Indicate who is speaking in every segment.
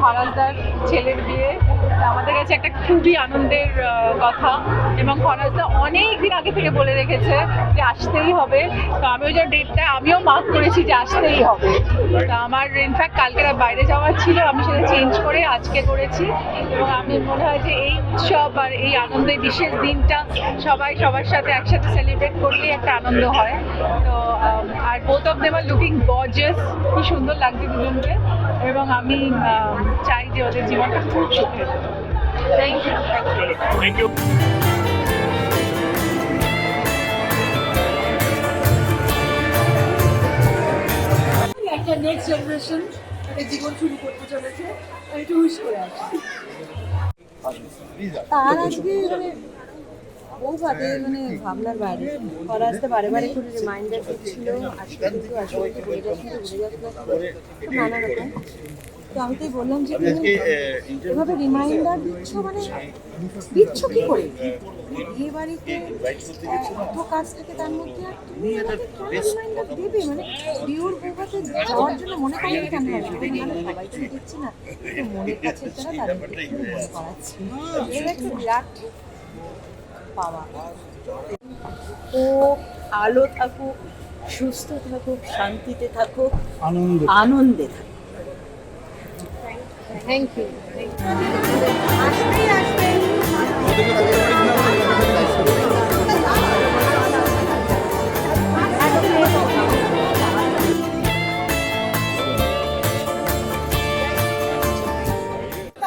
Speaker 1: খরাজদার ছেলের বিয়ে। আমাদের কাছে একটা খুবই আনন্দের কথা। এবং খরাজদা অনেক দিন আগে থেকে বলে রেখেছে যে আসতেই হবে। তো আমি ওই যে ডেটটা আমিও মার্ক করেছি যে আসতেই হবে। তা আমার ইনফ্যাক্ট কালকে বাইরে যাওয়ার ছিল। আমি সেটা চেঞ্জ করে আজকে করেছি। এবং আমি মনে হয় যে এই উৎসব আর এই আনন্দের বিশেষ দিনটা সবাই সবার সাথে একসাথে সেলিব্রেট করলেই একটা আনন্দ হয়। তো আর both of them are looking gorgeous কি সুন্দর লাগছে দুজনকে। এবং আম, চাই যে ওদের জীবনটা খুব সুখের থ্যাংক ইউ
Speaker 2: থ্যাংক ইউ
Speaker 3: একটা নেক্সট জেনারেশন একটা জীবন শুরু করতে চলেছে আমি একটু উইশ করে আসি।
Speaker 4: তার আজকে মানে মানে ভাবনার বাইরে। পরে বারে বারে করে রিমাইন্ডার দিচ্ছিল আজকে কিন্তু আসলে ঘুরে যাচ্ছিল ঘুরে যাচ্ছিল নানা রকম। তো আমি তাই বললাম যে এভাবে রিমাইন্ডার দিচ্ছ মানে দিচ্ছ কি করে? বিয়ে বাড়িতে এত কাজ থাকে তার মধ্যে আর তুমি আমাকে কেন রিমাইন্ডার দেবে মানে বিয়ের বউভাতে যাওয়ার জন্য মনে করেন কেন মানে সবাইকে দিচ্ছি না। তো মনের কাছে তারা তাদেরকে মনে করাচ্ছি। এটা একটা বিরাট পাওয়া।
Speaker 3: ও আলো থাকুক সুস্থ থাকুক শান্তিতে থাকুক।
Speaker 5: আনন্দে
Speaker 3: থাকুক।
Speaker 4: থ্যাংক ইউ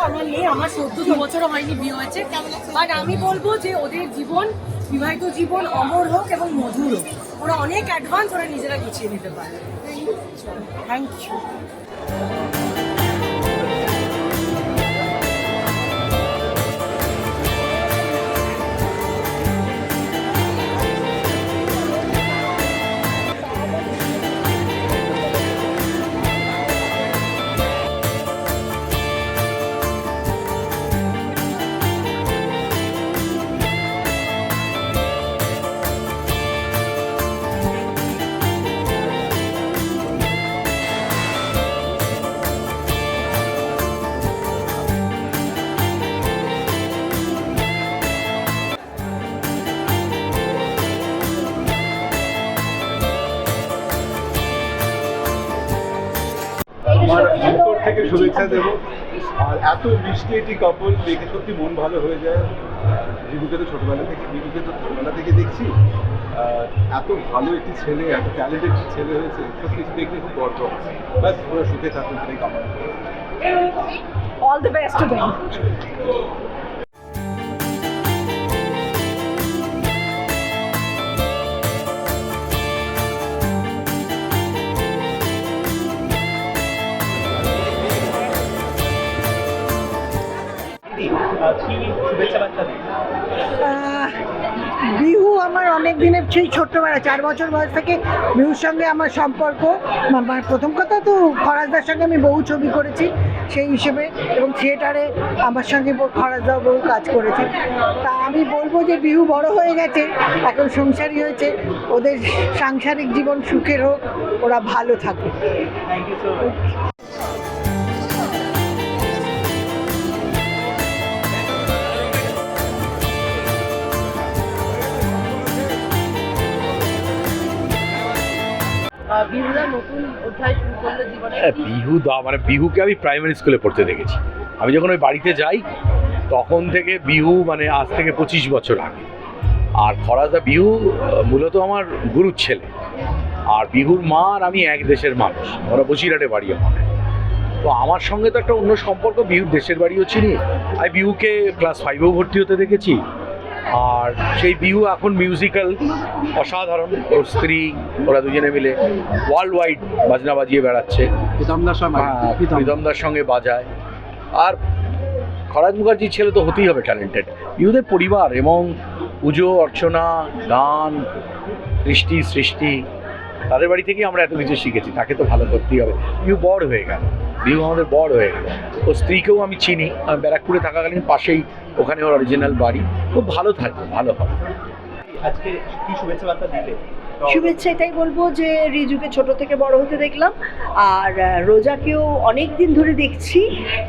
Speaker 3: আমার মেয়ে আমার বছর হয়নি বিয়ে হয়েছে বাট আমি বলব যে ওদের জীবন বিবাহিত জীবন অমর হোক এবং মধুর হোক। ওরা অনেক অ্যাডভান্স ওরা নিজেরা গুছিয়ে নিতে পারে। থ্যাংক ইউ
Speaker 5: শুভেচ্ছা দেব। আর এত মিষ্টি একটি কাপড় দেখে সত্যি মন ভালো হয়ে যায়। দিদুকে তো ছোটবেলা থেকে বিভুকে তো ছোটবেলা থেকে দেখছি। এত ভালো একটি ছেলে, এত ট্যালেন্টেড ছেলে হয়েছে। সত্যি দেখলে খুব গর্ব। ব্যাস, ওরা সুখে থাকুন করি।
Speaker 1: অল দ্য বেস্ট
Speaker 6: বিহু আমার অনেক দিনের সেই ছোট্টবেলা চার বছর বয়স থেকে বিহুর সঙ্গে আমার সম্পর্ক। আমার প্রথম কথা তো খরাজদার সঙ্গে আমি বহু ছবি করেছি সেই হিসেবে এবং থিয়েটারে আমার সঙ্গে খরাজদাও বহু কাজ করেছে। তা আমি বলব যে বিহু বড় হয়ে গেছে এখন সংসারী হয়েছে ওদের সাংসারিক জীবন সুখের হোক ওরা ভালো থাকুক।
Speaker 2: হ্যাঁ বিহু দা মানে বিহুকে আমি প্রাইমারি স্কুলে পড়তে দেখেছি। আমি যখন ওই বাড়িতে যাই, তখন থেকে বিহু মানে আজ থেকে পঁচিশ বছর আগে। আর খরাদা বিহু মূলত আমার গুরুর ছেলে। আর বিহুর মা আর আমি এক দেশের মানুষ। আমরা বসিরহাটে বাড়ি আমার তো আমার সঙ্গে তো একটা অন্য সম্পর্ক, বিহুর দেশের বাড়িও চিনি। আমি বিহুকে ক্লাস ফাইভেও ভর্তি হতে দেখেছি। আর সেই বিহু এখন মিউজিক্যাল অসাধারণ। ওর স্ত্রী ওরা দুজনে মিলে ওয়ার্ল্ড ওয়াইড বাজনা বাজিয়ে বেড়াচ্ছে। হ্যাঁ, প্রীতমদার সঙ্গে বাজায়। আর খরাজ মুখার্জির ছেলে তো হতেই হবে ট্যালেন্টেড ইউদের পরিবার এবং পুজো অর্চনা গান সৃষ্টি সৃষ্টি তাদের বাড়ি থেকেই আমরা এত কিছু শিখেছি। তাকে তো ভালো করতেই হবে। বিহু বড় হয়ে গেল। বিহু আমাদের বড় হয়ে গেল। ও স্ত্রীকেও আমি চিনি, আমি ব্যারাকপুরে থাকাকালীন পাশেই ওখানে ওর অরিজিনাল বাড়ি। খুব ভালো থাকবে, ভালো হবে।
Speaker 7: আজকে কি শুভেচ্ছা বার্তা দিলে?
Speaker 8: শুভেচ্ছা এটাই বলব যে রিজুকে ছোট থেকে বড় হতে দেখলাম। আর রোজাকেও অনেক দিন ধরে দেখছি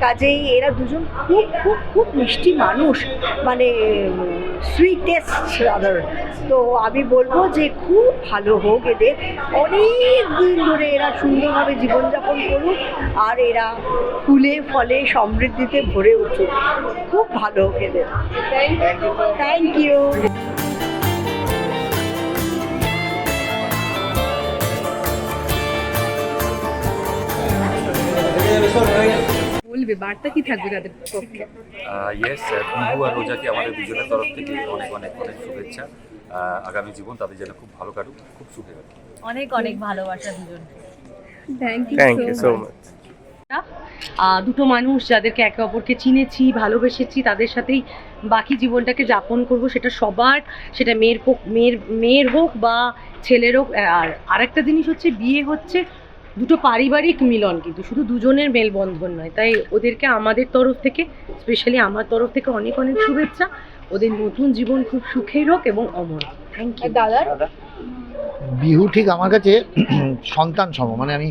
Speaker 8: কাজেই এরা দুজন খুব খুব খুব মিষ্টি মানুষ। মানে সুইটেস্ট রাদার তো আমি বলব যে খুব ভালো হোক এদের। অনেক দিন ধরে এরা সুন্দরভাবে জীবনযাপন করুক আর এরা ফুলে ফলে সমৃদ্ধিতে ভরে উঠুক। খুব ভালো হোক এদের। থ্যাংক ইউ
Speaker 9: বলবে বার্তা কি থাকবে তাদের পক্ষে?
Speaker 10: ইয়েস বিহু আর রোজাকে আমাদের দুজনের তরফ থেকে অনেক অনেক অনেক শুভেচ্ছা। আগামী জীবন তাদের যেন খুব ভালো কাটুক খুব সুখে কাটুক।
Speaker 11: অনেক অনেক ভালোবাসা দুজন
Speaker 9: thank
Speaker 12: thank you so much
Speaker 11: দুটো মানুষ যাদেরকে একে অপরকে চিনেছি ভালোবেসেছি তাদের সাথেই বাকি জীবনটাকে যাপন করব সেটা সবার সেটা মেয়ের মেয়ের মেয়ের হোক বা ছেলের হোক। আর আরেকটা জিনিস হচ্ছে বিয়ে হচ্ছে দুটো পারিবারিক মিলন কিন্তু শুধু দুজনের মেলবন্ধন নয়। তাই ওদেরকে আমাদের তরফ থেকে স্পেশালি আমার তরফ থেকে অনেক অনেক শুভেচ্ছা। ওদের নতুন জীবন খুব সুখের হোক এবং অমর থ্যাংক ইউ
Speaker 9: দাদার?
Speaker 13: বিহু ঠিক আমার কাছে সন্তান সম মানে আমি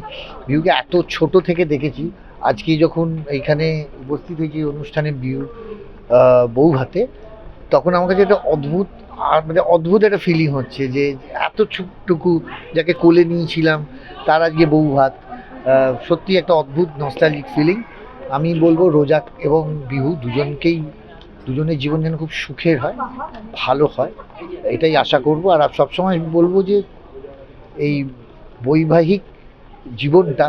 Speaker 13: বিহুকে এত ছোট থেকে দেখেছি। আজকে যখন এইখানে উপস্থিত হয়েছি অনুষ্ঠানে বিহু আহ, বউ হাতে তখন আমার কাছে একটা অদ্ভুত আর মানে অদ্ভুত একটা ফিলিং হচ্ছে যে এত ছোটটুকু যাকে কোলে নিয়েছিলাম, তার আজকে বউ ভাত। সত্যি একটা অদ্ভুত নস্টালিক ফিলিং আমি বলব রোজাক এবং বিহু দুজনকেই, দুজনের জীবন যেন খুব সুখের হয়, ভালো হয়, এটাই আশা করব। আর সবসময় বলব যে এই বৈবাহিক জীবনটা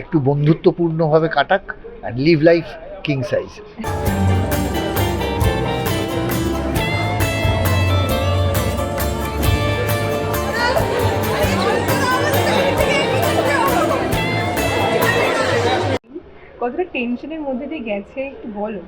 Speaker 13: একটু বন্ধুত্বপূর্ণভাবে কাটাক and live life king size
Speaker 9: কতটা টেনশনের মধ্যে দিয়ে গেছে একটু বলো।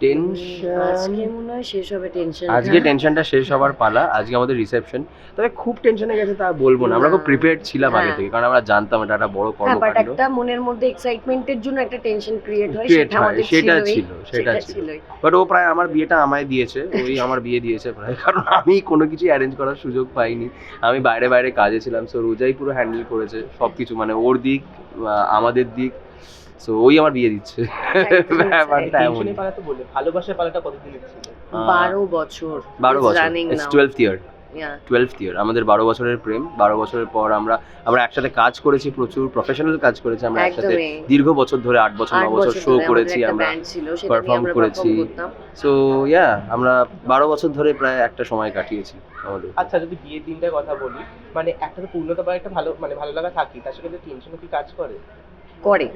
Speaker 12: টেনশন
Speaker 11: আজকে মনে হয় শেষ হবে টেনশন।
Speaker 12: আজকে টেনশনটা শেষ হওয়ার পালা আজকে আমাদের রিসেপশন। তবে খুব টেনশনে গেছে তা বলব না আমরা খুব। প্রিপেয়ার্ড ছিলাম আগে
Speaker 11: হ্যাঁ।
Speaker 12: থেকে কারণ আমরা জানতাম এটা একটা বড়
Speaker 11: হ্যাঁ বাট
Speaker 12: কর্মকাণ্ড।
Speaker 11: একটা মনের মধ্যে এক্সাইটমেন্টের জন্য একটা টেনশন ক্রিয়েট হয়
Speaker 12: Create
Speaker 11: সেটা
Speaker 12: হয়,
Speaker 11: আমাদের
Speaker 12: সেটা
Speaker 11: ছিলই,
Speaker 12: ছিল, সেটা ছিল।
Speaker 11: ছিলই।
Speaker 12: বাট ও প্রায় আমার বিয়েটা আমায় দিয়েছে ওই আমার বিয়ে দিয়েছে প্রায় কারণ আমি কোনো কিছু অ্যারেঞ্জ করার সুযোগ পাইনি। আমি বাইরে বাইরে কাজে ছিলাম সো রোজাই পুরো হ্যান্ডেল করেছে সব কিছু মানে ওর দিক আহ, আমাদের দিক সো ওই আমার বিয়ে দিচ্ছে। ব্যাপারটা এমন
Speaker 7: ভালোবাসার পালাটা
Speaker 11: বারো বছর।
Speaker 12: বারো বছর। টুয়েলভ ইয়ার টুয়েলভ ইয়ার আমাদের বারো বছরের প্রেম বারো বছরের পর আমরা আমরা একসাথে কাজ করেছি প্রচুর প্রফেশনাল কাজ করেছি আমরা একসাথে। দীর্ঘ বছর ধরে আট বছর ন বছর শো করেছি আমরা
Speaker 11: আমরা
Speaker 12: করেছি। সো ইয়া আমরা বারো বছর ধরে প্রায় একটা সময় কাটিয়েছি আমাদের।
Speaker 7: আচ্ছা যদি বিয়ের দিনটার কথা বলি মানে একটা তো পূর্ণতা বা একটা ভালো মানে ভালো লাগা থাকি তার সাথে টেনশনও কি কাজ করে?
Speaker 11: করে।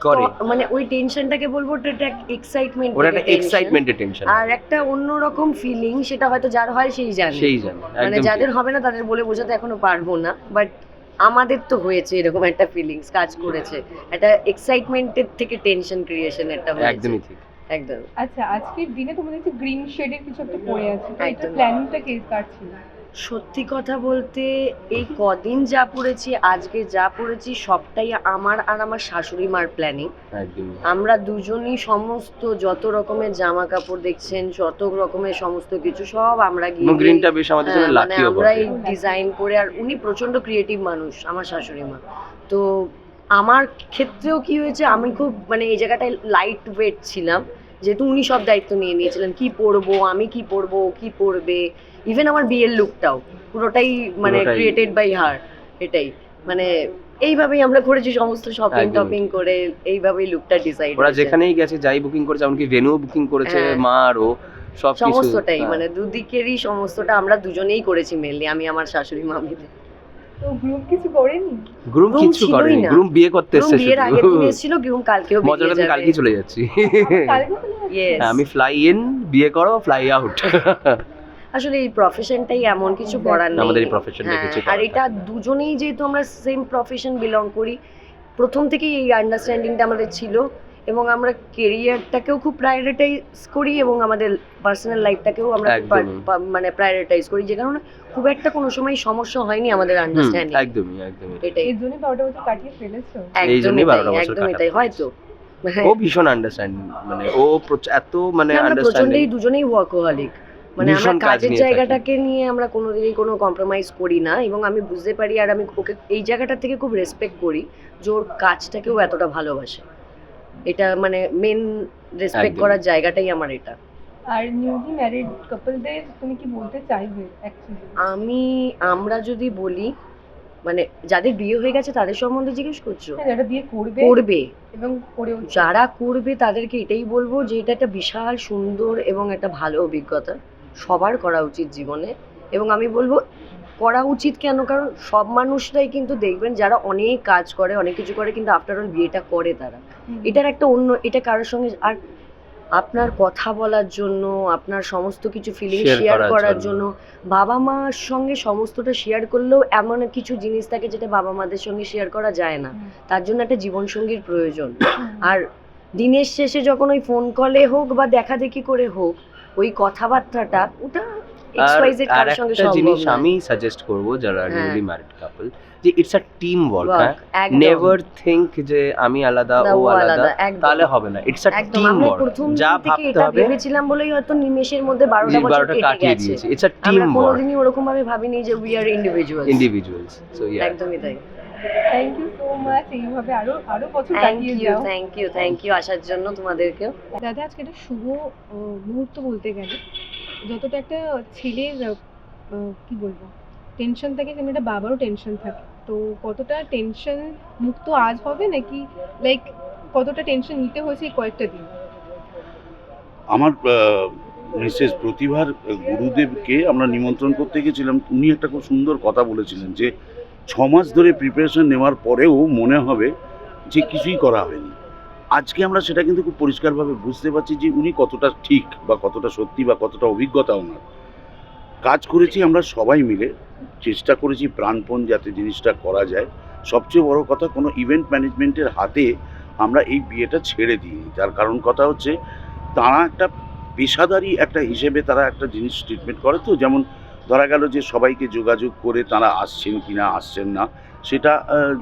Speaker 12: করে।
Speaker 11: মানে ওই টেনশনটাকে বলব ওটা একটা এক্সাইটমেন্ট
Speaker 12: ওটা একটা এক্সাইটমেন্টের টেনশন
Speaker 11: আর একটা অন্যরকম ফিলিং সেটা হয়তো যার হয় সেই জানে।
Speaker 12: সেই জানে
Speaker 11: মানে যাদের হবে না তাদের বলে বোঝাতে এখনও পারব না। বাট আমাদের তো হয়েছে এরকম একটা ফিলিংস কাজ করেছে। একটা এক্সাইটমেন্টের থেকে টেনশন ক্রিয়েশন একটা হয়েছে।
Speaker 12: একদমই ঠিক।
Speaker 11: একদম।
Speaker 9: আচ্ছা আজকের দিনে তোমাদের যে গ্রিন শেডের কিছু একটা পড়ে আছে এটা প্ল্যানিংটা কে কার ছিল?
Speaker 11: সত্যি কথা বলতে এই কদিন যা পড়েছি আজকে যা পড়েছি সবটাই আমার আর আমার শাশুড়ি মার প্ল্যানিং আমরা দুজনই সমস্ত যত রকমের জামা কাপড় দেখছেন যত রকমের সমস্ত কিছু সব আমরা গিয়ে
Speaker 12: গ্রিনটা বেশ আমাদের জন্য
Speaker 11: হ্যাঁ, মানে আমরা এই ডিজাইন করে আর উনি প্রচণ্ড ক্রিয়েটিভ মানুষ আমার শাশুড়ি মা। তো আমার ক্ষেত্রেও কি হয়েছে আমি খুব মানে এই জায়গাটায় লাইট ওয়েট ছিলাম। যেহেতু উনি সব দায়িত্ব নিয়ে নিয়েছিলেন কি পরবো আমি কি পরবো কি পরবে ইভেন আমার বিয়ের লুকটাও পুরোটাই মানে ক্রিয়েটেড বাই হার এটাই। মানে এইভাবেই আমরা করেছি সমস্ত শপিং টপিং করে এইভাবেই লুকটা ডিসাইড
Speaker 12: ওরা যেখানেই গেছে যাই বুকিং করেছে এমনকি ভেনুও বুকিং করেছে
Speaker 11: হ্যাঁ।
Speaker 12: মা আরও সব
Speaker 11: সমস্তটাই
Speaker 12: হ্যাঁ।
Speaker 11: মানে দুদিকেরই সমস্তটা আমরা দুজনেই করেছি মেনলি আমি আমার শাশুড়ি মা মিলে।
Speaker 9: তো গ্রুপ কিছু করেনি?
Speaker 12: গ্রুম
Speaker 11: groom
Speaker 12: করেনি গ্রুম বিয়ে করতে এসেছে
Speaker 11: বিয়ের আগের দিন এসেছিল গ্রুম কালকেও
Speaker 12: মজার কথা কালকে চলে যাচ্ছি।
Speaker 9: কালকে চলে যাবে?
Speaker 11: Yes.
Speaker 12: হ্যাঁ, আমি ফ্লাই ইন বিয়ে করো ফ্লাই আউট
Speaker 11: আসলে এই প্রফেশনটাই এমন কিছু করার নেই।
Speaker 12: আমাদের এই
Speaker 11: হ্যাঁ,
Speaker 12: কিছু
Speaker 11: আর এটা দুজনেই যেহেতু আমরা সেম প্রফেশন বিলং করি প্রথম থেকেই এই আন্ডারস্ট্যান্ডিংটা আমাদের ছিল। এবং আমরা কেরিয়ারটাকেও খুব প্রায়োরিটাইজ করি এবং আমাদের পার্সোনাল লাইফটাকেও আমরা মানে প্রায়োরিটাইজ করি। যে কারণে খুব একটা কোনো সময় সমস্যা হয়নি আমাদের আন্ডারস্ট্যান্ডিং
Speaker 12: একদমই একদমই।
Speaker 11: এটাই।
Speaker 9: এর জন্য বারোটা বছর কাটিয়ে ফেলেছো?
Speaker 12: এই
Speaker 11: একদমই তাই
Speaker 12: 12টা বছর
Speaker 11: একদমই তাই হয়তো।
Speaker 12: ও ভীষণ আন্ডারস্ট্যান্ডিং মানে ও এত মানে
Speaker 11: আমরা
Speaker 12: আন্ডারস্ট্যান্ডিং
Speaker 11: প্রচন্ডই দুজনেই ওয়ার্কোহলিক মানে আমরা কাজের জায়গাটাকে নিয়ে আমরা কোনোদিনই কোনো কম্প্রোমাইজ করি না এবং আমি বুঝতে পারি আর আমি ওকে এই জায়গাটার থেকে খুব রেসপেক্ট করি যে ওর কাজটাকেও এতটা ভালোবাসে। এটা মানে মেন রেসপেক্ট করার জায়গাটাই আমার এটা।
Speaker 9: আর নিউলি ম্যারিড কাপলদের তুমি কি বলতে চাইবে অ্যাকচুয়ালি
Speaker 11: আমি আমরা যদি বলি মানে যাদের বিয়ে হয়ে গেছে তাদের সম্বন্ধে জিজ্ঞেস করছ?
Speaker 9: হ্যাঁ যারা বিয়ে করবে
Speaker 11: করবে।
Speaker 9: এবং করেও
Speaker 11: যারা করবে তাদেরকে এটাই বলব যে এটা একটা বিশাল সুন্দর এবং একটা ভালো অভিজ্ঞতা সবার করা উচিত জীবনে। এবং আমি বলব করা উচিত কেন? কারণ সব মানুষরাই কিন্তু দেখবেন যারা অনেক কাজ করে অনেক কিছু করে কিন্তু আফটার অল বিয়েটা করে তারা। এটার একটা অন্য এটা কারোর সঙ্গে আর আপনার কথা বলার জন্য আপনার সমস্ত কিছু ফিলিং শেয়ার
Speaker 12: করার। জন্য।
Speaker 11: বাবা মার সঙ্গে সমস্তটা শেয়ার করলেও এমন কিছু জিনিস থাকে যেটা বাবা মাদের সঙ্গে শেয়ার করা যায় না। তার জন্য একটা জীবনসঙ্গীর প্রয়োজন। আর দিনের শেষে যখন ওই ফোন কলে হোক বা দেখা দেখি করে হোক ওই কথাবার্তাটা ওটা
Speaker 12: আর একটা জিনিস আমি সাজেস্ট করব যারা। নিউলি ম্যারিড কাপল যে ইটস আ টিম ওয়ার্ক হ্যাঁ? নেভার থিঙ্ক যে আমি আলাদা ও আলাদা তাহলে হবে না। ইটস আ টিম ওয়ার্ক যা ভাবতে হবে
Speaker 11: ভেবেছিলাম বলেই হয়তো নিমেষের মধ্যে বারোটা
Speaker 12: যে
Speaker 11: বছর
Speaker 12: বারোটা
Speaker 11: কেটে
Speaker 12: কাটিয়ে
Speaker 11: গেছে।
Speaker 12: ইটস আ টিম
Speaker 11: আমরা কোনোদিনই ওরকম ভাবে ভাবিনি যে we are individual
Speaker 12: individuals so yeah
Speaker 11: একদমই তাই।
Speaker 9: থ্যাংক ইউ সো মাচ এইভাবে আরও আরও বছর
Speaker 11: থ্যাংক
Speaker 9: কাটিয়ে
Speaker 11: ইউ
Speaker 9: যাও।
Speaker 11: থ্যাংক ইউ থ্যাংক ইউ আসার জন্য তোমাদেরকেও।
Speaker 9: দাদা আজকে একটা শুভ মুহূর্ত বলতে গেলে। যতটা একটা ছেলের কি বলব টেনশন থাকে তেমনি একটা বাবারও টেনশন থাকে। তো কতটা টেনশন মুক্ত আজ হবে নাকি লাইক কতটা টেনশন নিতে হয়েছে কয়েকটা দিন?
Speaker 14: আমার মিসেস প্রতিভার গুরুদেবকে আমরা নিমন্ত্রণ করতে গেছিলাম। উনি একটা খুব সুন্দর কথা বলেছিলেন যে, ছ মাস ধরে প্রিপারেশন নেওয়ার পরেও মনে হবে যে, কিছুই করা হয়নি। আজকে আমরা সেটা কিন্তু খুব পরিষ্কারভাবে বুঝতে পারছি যে উনি কতটা ঠিক বা কতটা সত্যি বা কতটা অভিজ্ঞতা ওনার। কাজ করেছি আমরা সবাই মিলে, চেষ্টা করেছি প্রাণপণ যাতে জিনিসটা করা যায়। সবচেয়ে বড় কথা, কোনো ইভেন্ট ম্যানেজমেন্টের হাতে আমরা এই বিয়েটা ছেড়ে দিইনি। তার কারণ কথা হচ্ছে, তারা একটা পেশাদারি একটা হিসেবে তারা একটা জিনিস ট্রিটমেন্ট করে তো, যেমন ধরা গেল যে সবাইকে যোগাযোগ করে তারা আসছেন কি না আসছেন না, সেটা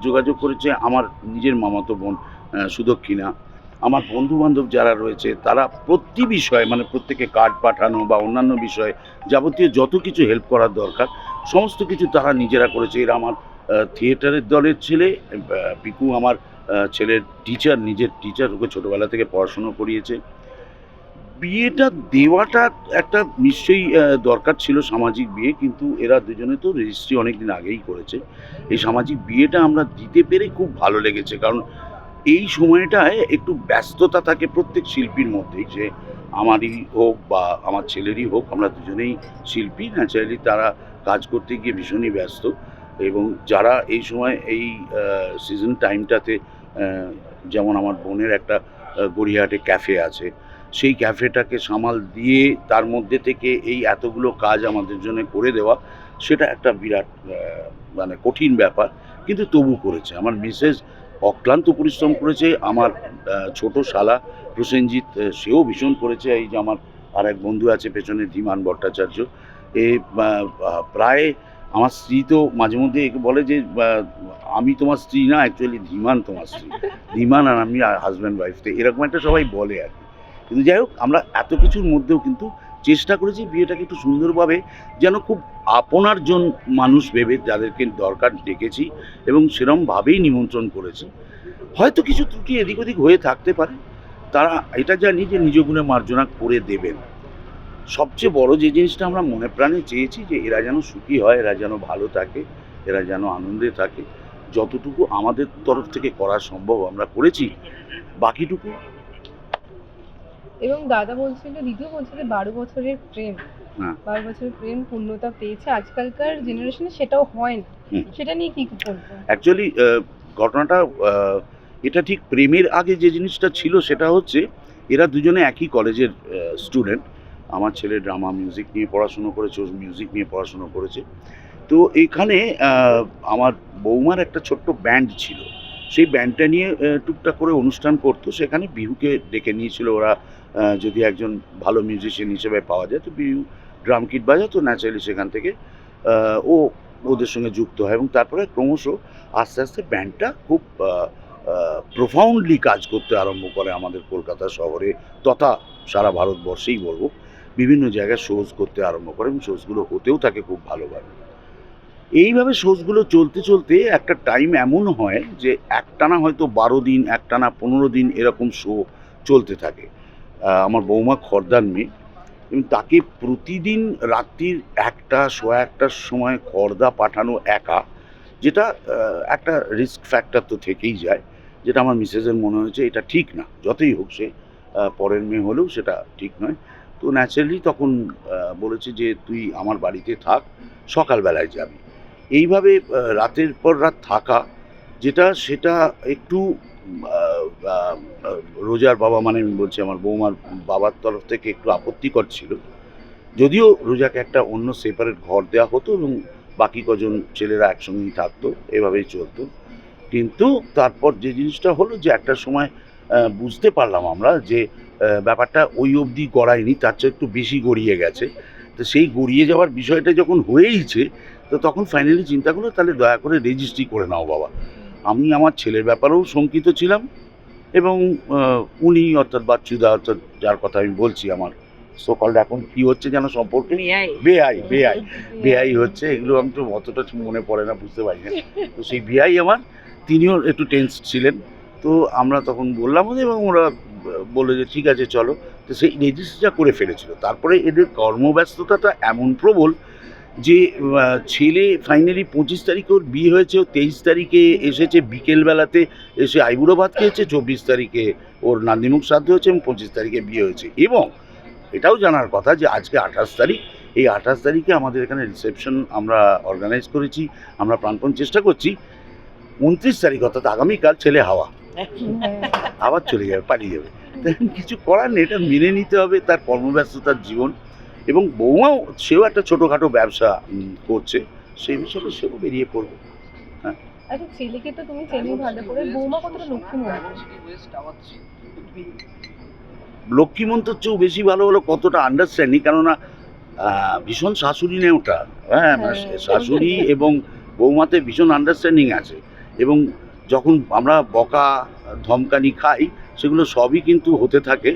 Speaker 14: যোগাযোগ করেছে আমার নিজের মামাতো বোন। সুদক্ষিণা আমার বন্ধু বান্ধব যারা রয়েছে, তারা প্রতি বিষয়ে মানে প্রত্যেকে কার্ড পাঠানো বা অন্যান্য বিষয়ে যাবতীয় যত কিছু হেল্প করার দরকার, সমস্ত কিছু তারা নিজেরা করেছে। এরা আমার থিয়েটারের দলের ছেলে পিকু আমার ছেলের টিচার নিজের টিচার ওকে ছোটোবেলা থেকে পড়াশুনো করিয়েছে। বিয়েটা দেওয়াটা একটা নিশ্চয়ই দরকার ছিল সামাজিক বিয়ে, কিন্তু এরা দুজনে তো রেজিস্ট্রি অনেক দিন আগেই করেছে। এই সামাজিক বিয়েটা আমরা দিতে পেরে খুব ভালো লেগেছে, কারণ এই সময়টায় একটু ব্যস্ততা থাকে প্রত্যেক শিল্পীর মধ্যেই যে আমারই হোক বা আমার ছেলেরই হোক, আমরা দুজনেই শিল্পী। ন্যাচারালি তারা কাজ করতে গিয়ে ভীষণই ব্যস্ত এবং যারা এই সময় এই সিজন টাইমটাতে যেমন আমার বোনের একটা গড়িয়াহাটে ক্যাফে আছে, সেই ক্যাফেটাকে সামাল দিয়ে তার মধ্যে থেকে এই এতগুলো কাজ আমাদের জন্য করে দেওয়া, সেটা একটা বিরাট মানে কঠিন ব্যাপার। কিন্তু তবু করেছে। আমার মিসেস অক্লান্ত পরিশ্রম করেছে। আমার ছোট শালা প্রসেনজিৎ সেও ভীষণ করেছে। এই যে আমার আর এক বন্ধু আছে পেছনে, ধীমান ভট্টাচার্য। এ প্রায় আমার স্ত্রী তো মাঝে মধ্যে একে বলে যে আমি তোমার স্ত্রী না অ্যাকচুয়ালি ধীমান তোমার স্ত্রী। ধীমান আর আমি হাজব্যান্ড ওয়াইফ তো এরকম একটা সবাই বলে আর কি। কিন্তু যাই হোক, আমরা এত কিছুর মধ্যেও কিন্তু চেষ্টা করেছি বিয়েটাকে একটু সুন্দরভাবে যেন খুব আপনার জন মানুষ ভেবে যাদেরকে দরকার ডেকেছি এবং সেরমভাবেই নিমন্ত্রণ করেছি। হয়তো কিছু ত্রুটি এদিক ওদিক হয়ে থাকতে পারে। তারা এটা জানি যে নিজ গুণে মার্জনা করে দেবেন। সবচেয়ে বড় যে জিনিসটা আমরা মনে প্রাণে চেয়েছি যে এরা যেন সুখী হয়, এরা যেন ভালো থাকে, এরা যেন আনন্দে থাকে, যতটুকু আমাদের তরফ থেকে করা সম্ভব আমরা করেছি, বাকিটুকু
Speaker 9: এবং দাদা বলছিল দিদিও বলছিল বারো বছরের প্রেম। বারো বছরের প্রেম পূর্ণতা পেয়েছে আজকালকার জেনারেশনে সেটাও হয় না। সেটা নিয়ে কি বলব
Speaker 14: অ্যাকচুয়ালি ঘটনাটা এটা ঠিক প্রেমের আগে যে জিনিসটা ছিল সেটা হচ্ছে এরা দুজনে একই কলেজের স্টুডেন্ট আমার ছেলে ড্রামা মিউজিক নিয়ে পড়াশুনো করেছে ও মিউজিক নিয়ে পড়াশুনো করেছে। তো এখানে আমার বৌমার একটা ছোট্ট ব্যান্ড ছিল। সেই ব্যান্ডটা নিয়ে টুকটাক করে অনুষ্ঠান করতো। সেখানে বিহুকে ডেকে নিয়েছিল ওরা যদি একজন ভালো মিউজিশিয়ান হিসেবে পাওয়া যায়, তো বিহু ড্রাম কিট বাজাতো ন্যাচারালি সেখান থেকে ও ওদের সঙ্গে যুক্ত হয় এবং তারপরে ক্রমশ আস্তে আস্তে ব্যান্ডটা খুব প্রফাউন্ডলি কাজ করতে আরম্ভ করে আমাদের কলকাতা শহরে তথা সারা ভারতবর্ষেই বলব। বিভিন্ন জায়গায় শোজ করতে আরম্ভ করে এবং শোজগুলো হতেও থাকে খুব ভালোভাবে। এইভাবে শোজগুলো চলতে চলতে একটা টাইম এমন হয় যে একটানা হয়তো বারো দিন, একটানা পনেরো দিন এরকম শো চলতে থাকে। আমার বৌমা খর্দার মেয়ে। এবং তাকে প্রতিদিন রাত্রির একটা, সোয়া একটার সময় খর্দা পাঠানো একা, যেটা একটা রিস্ক ফ্যাক্টর তো থেকেই যায়। যেটা আমার মিসেসের মনে হয়েছে, এটা ঠিক না। যতই হোক সে পরের মেয়ে হলেও সেটা ঠিক নয়। তো ন্যাচারালি তখন বলেছে যে, তুই আমার বাড়িতে থাক, সকালবেলায় যাবি। এইভাবে রাতের পর রাত থাকা, যেটা, সেটা একটু রোজার বাবা মানে আমি বলছি আমার বৌমার বাবার তরফ থেকে একটু আপত্তিকর ছিল। যদিও রোজাকে একটা অন্য সেপারেট ঘর দেওয়া হতো এবং বাকি কজন ছেলেরা একসঙ্গেই থাকতো, এভাবেই চলতো। কিন্তু তারপর যে জিনিসটা হলো যে একটা সময় বুঝতে পারলাম আমরা যে ব্যাপারটা ওই অবধি গড়ায়নি, তার চেয়ে একটু বেশি গড়িয়ে গেছে। তো সেই গড়িয়ে যাওয়ার বিষয়টা যখন হয়েইছে তো তখন ফাইনালি চিন্তা করল তাহলে দয়া করে রেজিস্ট্রি করে নাও বাবা। আমি আমার ছেলের ব্যাপারেও শঙ্কিত ছিলাম এবং উনি অর্থাৎ বাচ্চুদা অর্থাৎ যার কথা আমি বলছি আমার সকলটা এখন কি হচ্ছে যেন সম্পর্কে বেআই। বেআই বেআই হচ্ছে এগুলো আমি তো অতটা মনে পড়ে না বুঝতে পারি না। তো সেই বেআই আমার তিনিও একটু টেন্স ছিলেন। তো আমরা তখন বললাম এবং ওরা বলল যে ঠিক আছে চলো। তো সেই রেজিস্ট্রিটা করে ফেলেছিল। তারপরে এদের কর্মব্যস্ততাটা এমন প্রবল যে ছেলে ফাইনালি পঁচিশ তারিখে ওর বিয়ে হয়েছে ও তেইশ তারিখে এসেছে বিকেলবেলাতে এসে আইবুড়ো ভাত খেয়েছে চব্বিশ তারিখে ওর নান্দিমুখ শ্রাদ্ধ হয়েছে এবং পঁচিশ তারিখে বিয়ে হয়েছে। এবং এটাও জানার কথা যে আজকে আঠাশ তারিখ এই আঠাশ তারিখে আমাদের এখানে রিসেপশন আমরা অর্গানাইজ করেছি আমরা প্রাণপণ চেষ্টা করছি। উনত্রিশ তারিখ অর্থাৎ আগামীকাল ছেলে হাওয়া। আবার চলে যাবে পালিয়ে যাবে। কিছু করার নেই এটা মেনে নিতে হবে তার কর্মব্যস্ততার জীবন। এবং বৌমাও সেও একটা ছোটোখাটো ব্যবসা করছে সেই হিসাবে সেও বেরিয়ে পড়বে।
Speaker 9: আচ্ছা ছেলেকে তো তুমি চেনি ভালো করে বৌমা কতটা লক্ষ্মী
Speaker 14: লক্ষ্মীমন্তর চেয়েও বেশি ভালো হলো কতটা আন্ডারস্ট্যান্ডিং কেননা ভীষণ শাশুড়ি নেওটা ওটা।
Speaker 9: হ্যাঁ।
Speaker 14: শাশুড়ি এবং বৌমাতে ভীষণ আন্ডারস্ট্যান্ডিং আছে। এবং যখন আমরা বকা ধমকানি খাই সেগুলো সবই কিন্তু হতে থাকে।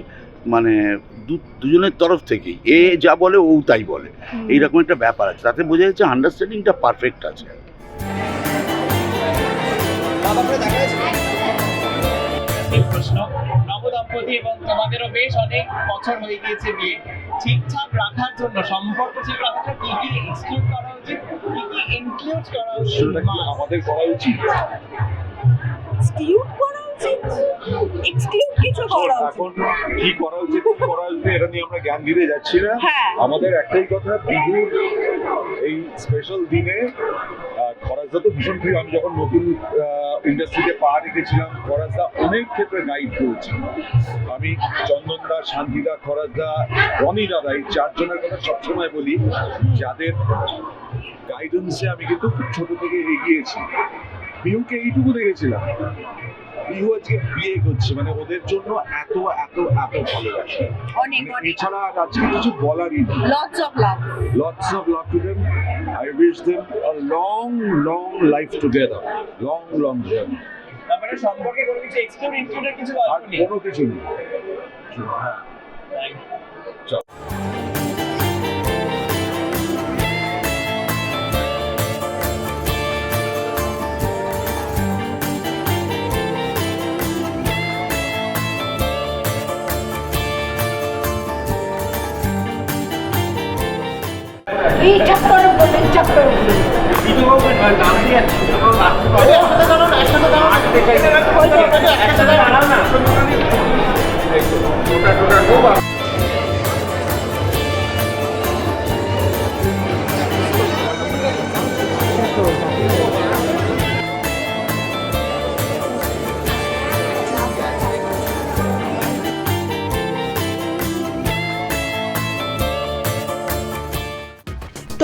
Speaker 14: মানে দুজনের তরফ থেকেই। এ যা বলে ও তাই বলে। এইরকম একটা ব্যাপার আছে। তাতে বোঝা যাচ্ছে আন্ডারস্ট্যান্ডিংটা পারফেক্ট আছে।
Speaker 15: প্রশ্ন নবদম্পতি এবং তোমাদেরও বেশ অনেক বছর হয়ে গিয়েছে বিয়ে। ঠিকঠাক রাখার জন্য সম্পর্ক ঠিক রাখার কি কি এক্সক্লুড করা উচিত? কি কি ইনক্লুড করা উচিত?
Speaker 16: আমাদের করা উচিত।
Speaker 11: উচিত। এক্সক্লুড কিছু করা
Speaker 16: এখন কি করা উচিত কি করা উচিত এটা নিয়ে আমরা জ্ঞান দিতে যাচ্ছি না।
Speaker 11: হ্যাঁ।
Speaker 16: আমাদের একটাই কথা বিহুর এই স্পেশাল দিনে খরাজদা তো ভীষণ প্রিয়। আমি যখন নতুন ইন্ডাস্ট্রিতে পা রেখেছিলাম খরাজদা অনেক ক্ষেত্রে গাইড করেছি। আমি চন্দনদা শান্তিদা খরাজদা রনি দাদা এই চারজনের কথা সবসময় বলি যাদের গাইডেন্সে আমি কিন্তু খুব ছোট থেকে এগিয়েছি। বিহুকে এইটুকু দেখেছিলাম। বিহু আজকে বিয়ে করছে মানে ওদের জন্য এত এত এত ভালোবাসা।
Speaker 11: অনেক
Speaker 16: মানে
Speaker 11: অনেক।
Speaker 16: এছাড়া আর আজকে কিছু বলারই
Speaker 11: lots of love
Speaker 16: lots of love to them I wish them a long long life together long long journey
Speaker 15: তারপরে সম্পর্কে কোনো কিছু এক্সক্লুড ইনক্লুডের কিছু
Speaker 16: আর কোনো কিছু নেই। হ্যাঁ।
Speaker 6: এই চাপ্টার বলে চাপ্টার